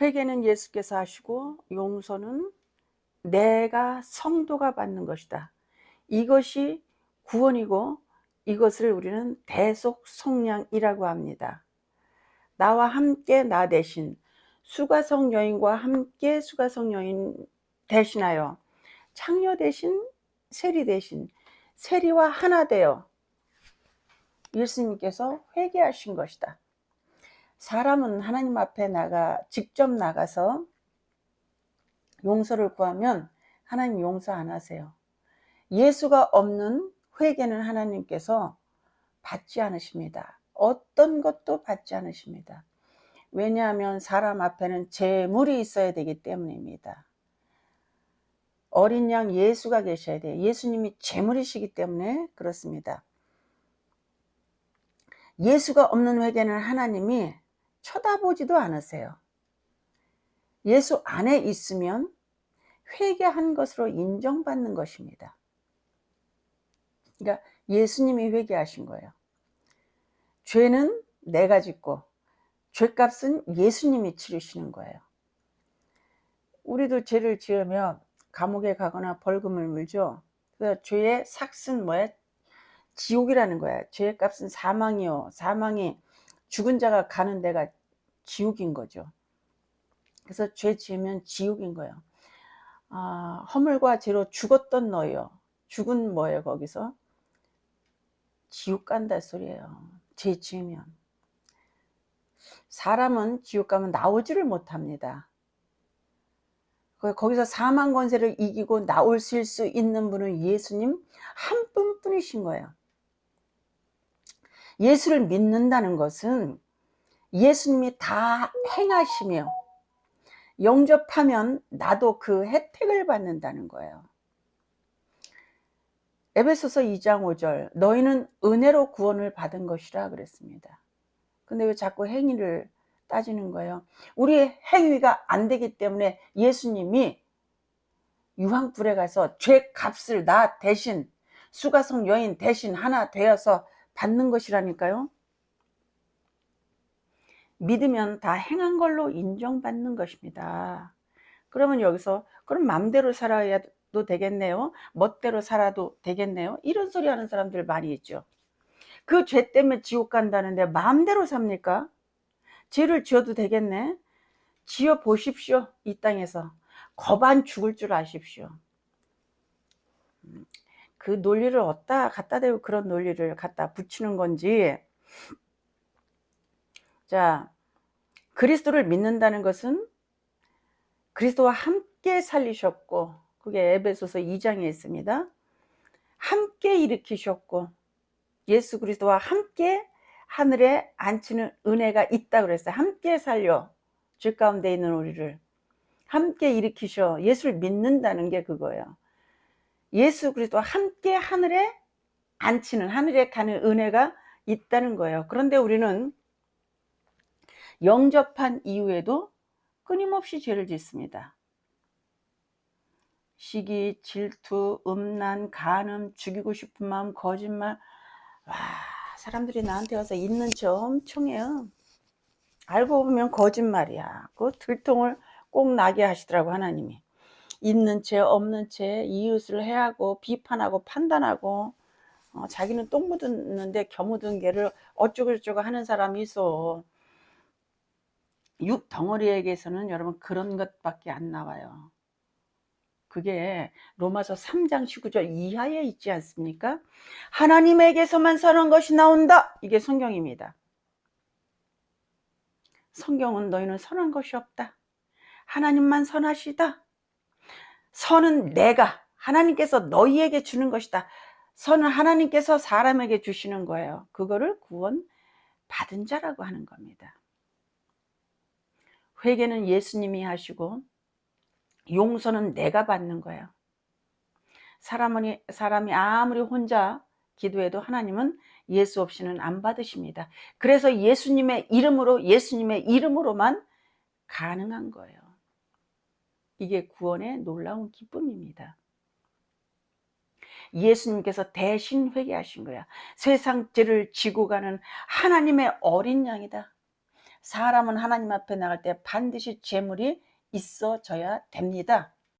회개는 예수께서 하시고 용서는 내가 성도가 받는 것이다. 이것이 구원이고 이것을 우리는 대속 성량이라고 합니다. 나와 함께 나 대신 수가성 여인과 함께 수가성 여인 대신하여 창녀 대신 세리 대신 세리와 하나 되어 예수님께서 회개하신 것이다. 사람은 하나님 앞에 나가 직접 나가서 용서를 구하면 하나님 용서 안 하세요. 예수가 없는 회개는 하나님께서 받지 않으십니다. 어떤 것도 받지 않으십니다. 왜냐하면 사람 앞에는 재물이 있어야 되기 때문입니다. 어린 양 예수가 계셔야 돼요. 예수님이 재물이시기 때문에 그렇습니다. 예수가 없는 회개는 하나님이 쳐다보지도 않으세요. 예수 안에 있으면 회개한 것으로 인정받는 것입니다. 그러니까 예수님이 회개하신 거예요. 죄는 내가 짓고 죄값은 예수님이 치르시는 거예요. 우리도 죄를 지으면 감옥에 가거나 벌금을 물죠. 그래서 죄의 삭은 뭐야? 지옥이라는 거야. 죄의 값은 사망이요. 사망이 죽은 자가 가는 데가 지옥인 거죠. 그래서 죄 지으면 지옥인 거예요. 아, 허물과 죄로 죽었던 너요. 죽은 뭐예요, 거기서? 지옥 간다 소리예요. 죄 지으면. 사람은 지옥 가면 나오지를 못합니다. 거기서 사망 권세를 이기고 나오실 수 있는 분은 예수님 한 분뿐이신 거예요. 예수를 믿는다는 것은 예수님이 다 행하시며 영접하면 나도 그 혜택을 받는다는 거예요. 에베소서 2장 5절 너희는 은혜로 구원을 받은 것이라 그랬습니다. 근데 왜 자꾸 행위를 따지는 거예요? 우리 행위가 안 되기 때문에 예수님이 유황불에 가서 죄 값을 나 대신 수가성 여인 대신 하나 되어서 받는 것이라니까요. 믿으면 다 행한 걸로 인정받는 것입니다. 그러면 여기서 그럼 맘대로 살아야도 되겠네요. 멋대로 살아도 되겠네요. 이런 소리 하는 사람들 많이 있죠. 그 죄 때문에 지옥 간다는데 마음대로 삽니까? 죄를 지어도 되겠네. 지어 보십시오. 이 땅에서. 거반 죽을 줄 아십시오. 그 논리를 어디다 갖다 대고 그런 논리를 갖다 붙이는 건지 자 그리스도를 믿는다는 것은 그리스도와 함께 살리셨고 그게 에베소서 2장에 있습니다. 함께 일으키셨고 예수 그리스도와 함께 하늘에 앉히는 은혜가 있다 그랬어요. 함께 살려 죄 가운데 있는 우리를 함께 일으키셔 예수를 믿는다는 게 그거예요. 예수 그리스도와 함께 하늘에 앉히는 하늘에 가는 은혜가 있다는 거예요. 그런데 우리는 영접한 이후에도 끊임없이 죄를 짓습니다. 시기, 질투, 음란, 간음, 죽이고 싶은 마음, 거짓말. 와, 사람들이 나한테 와서 있는 척 엄청 해요. 알고 보면 거짓말이야. 그 들통을 꼭 나게 하시더라고, 하나님이. 있는 채 없는 채 이웃을 해하고 비판하고 판단하고 어, 자기는 똥 묻었는데 겨 묻은 개를 어쩌고저쩌고 하는 사람이 있어. 육 덩어리에게서는 여러분 그런 것밖에 안 나와요. 그게 로마서 3장 19절 이하에 있지 않습니까? 하나님에게서만 선한 것이 나온다. 이게 성경입니다. 성경은 너희는 선한 것이 없다. 하나님만 선하시다. 선은 내가 하나님께서 너희에게 주는 것이다. 선은 하나님께서 사람에게 주시는 거예요. 그거를 구원 받은 자라고 하는 겁니다. 회개는 예수님이 하시고 용서는 내가 받는 거예요. 사람이, 사람이 아무리 혼자 기도해도 하나님은 예수 없이는 안 받으십니다. 그래서 예수님의 이름으로, 예수님의 이름으로만 가능한 거예요. 이게 구원의 놀라운 기쁨입니다. 예수님께서 대신 회개하신 거야. 세상 죄를 지고 가는 하나님의 어린 양이다. 사람은 하나님 앞에 나갈 때 반드시 재물이 있어져야 됩니다.